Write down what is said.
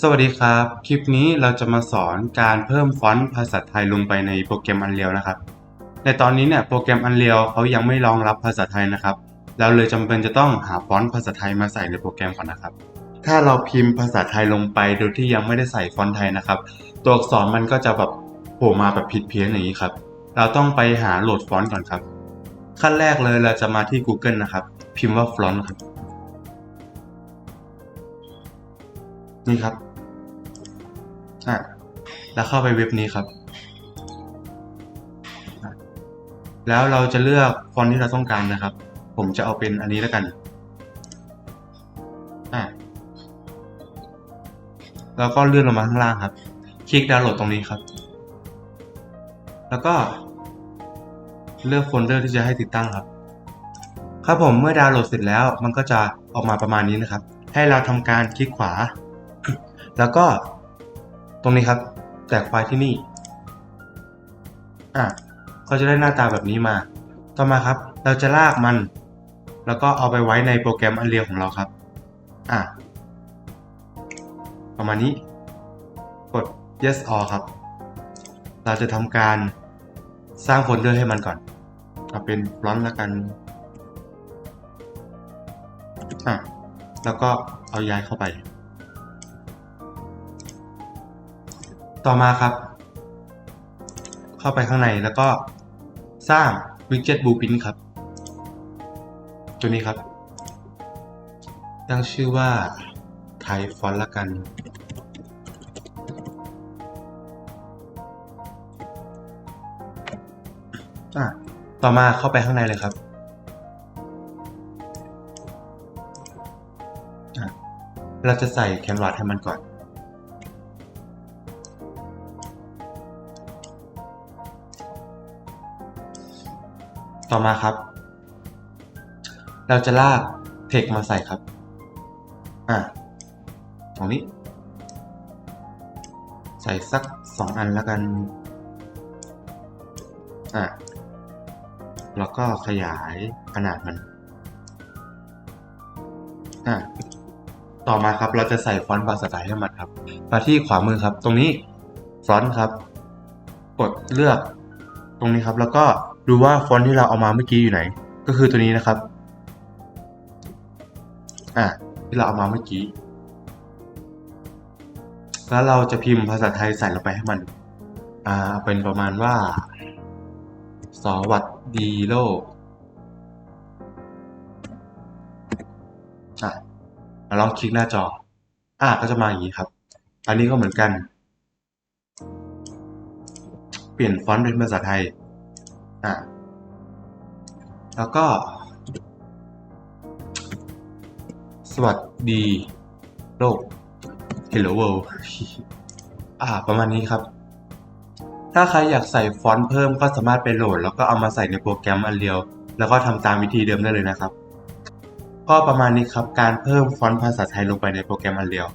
สวัสดีครับ คลิปนี้เราจะมาสอนการเพิ่มฟอนต์ภาษาไทยลงไปในโปรแกรม Unreal นะครับ ในตอนนี้เนี่ยโปรแกรม Unreal เขายังไม่รองรับภาษาไทยนะครับ เราเลยจำเป็นจะต้องหาฟอนต์ภาษาไทยมาใส่ในโปรแกรมก่อนนะครับ ถ้าเราพิมพ์ภาษาไทยลงไปโดยที่ยังไม่ได้ใส่ฟอนต์ไทยนะครับ ตัวอักษรมันก็จะแบบโผล่มาแบบผิดเพี้ยนอย่างนี้ครับ เราต้องไปหาโหลดฟอนต์ก่อนครับ ขั้นแรกเลยเราจะมาที่ Google นะครับ พิมพ์ว่าฟอนต์ครับ นี่ครับ อะ แล้วเข้าไปเว็บนี้ครับ แล้วเราจะเลือกฟอนต์ที่เราต้องการนะครับ ผมจะเอาเป็นอันนี้แล้วกัน อะ แล้วก็เลื่อนลงมาข้างล่างครับ คลิกดาวน์โหลดตรงนี้ครับ แล้วก็ เลือกโฟลเดอร์ที่จะให้ติดตั้งครับ ครับผมเมื่อดาวน์โหลดเสร็จแล้ว มันก็จะออกมาประมาณนี้นะครับให้เราทำการคลิกขวา แล้วก็ตรงนี้ครับแตกไฟล์ที่นี่ อะก็จะได้หน้าตาแบบนี้มา ต่อมาครับ เราจะลากมัน แล้วก็เอาไปไว้ในโปรแกรม Unreal ของเราครับ อะ ประมาณนี้ กด yes or ครับ เราจะทำการสร้างโฟลเดอร์ให้มันก่อนเอาเป็นฟอนต์แล้วกัน อะ แล้วก็เอาย้ายเข้าไป ต่อมาครับ เข้าไปข้างในแล้วก็สร้าง widget blueprint ครับ ตัวนี้ครับ ตั้งชื่อว่าไทฟอนต์ละกันอะต่อมาเข้าไปข้างในเลยครับเราจะใส่แคนวาสให้มันก่อน ต่อมาครับ เราจะลากเทคมาใส่ครับ อะตรงนี้ ใส่สักสองอันแล้วกัน อะ แล้วก็ขยายขนาดมัน อะ ต่อมาครับเราจะใส่ฟอนต์ภาษาไทยให้มันครับ มาที่ขวามือครับ ตรงนี้ฟอนต์ครับ กดเลือก ตรงนี้ครับแล้วก็ ดูว่าฟอนต์ที่เราเอามาเมื่อกี้อยู่ไหน ก็คือตัวนี้นะครับ อะที่เราเอามาเมื่อกี้ แล้วเราจะพิมพ์ภาษาไทยใส่ลงไปให้มัน อ่า เป็นประมาณว่า สวัสดีโลก อะลองคลิกหน้าจอ อะก็จะมาอย่างนี้ครับ อันนี้ก็เหมือนกัน เปลี่ยนฟอนต์เป็นภาษาไทย อะแล้วก็ สวัสดีโลก Hello World อ่า ประมาณนี้ครับ ถ้าใครอยากใส่ฟอนต์เพิ่มก็สามารถไปโหลด แล้วก็เอามาใส่ในโปรแกรม Unreal แล้วก็ทำตามวิธีเดิมได้เลยนะครับ ก็ประมาณนี้ครับ การเพิ่มฟอนต์ภาษาไทยลงไปในโปรแกรม Unreal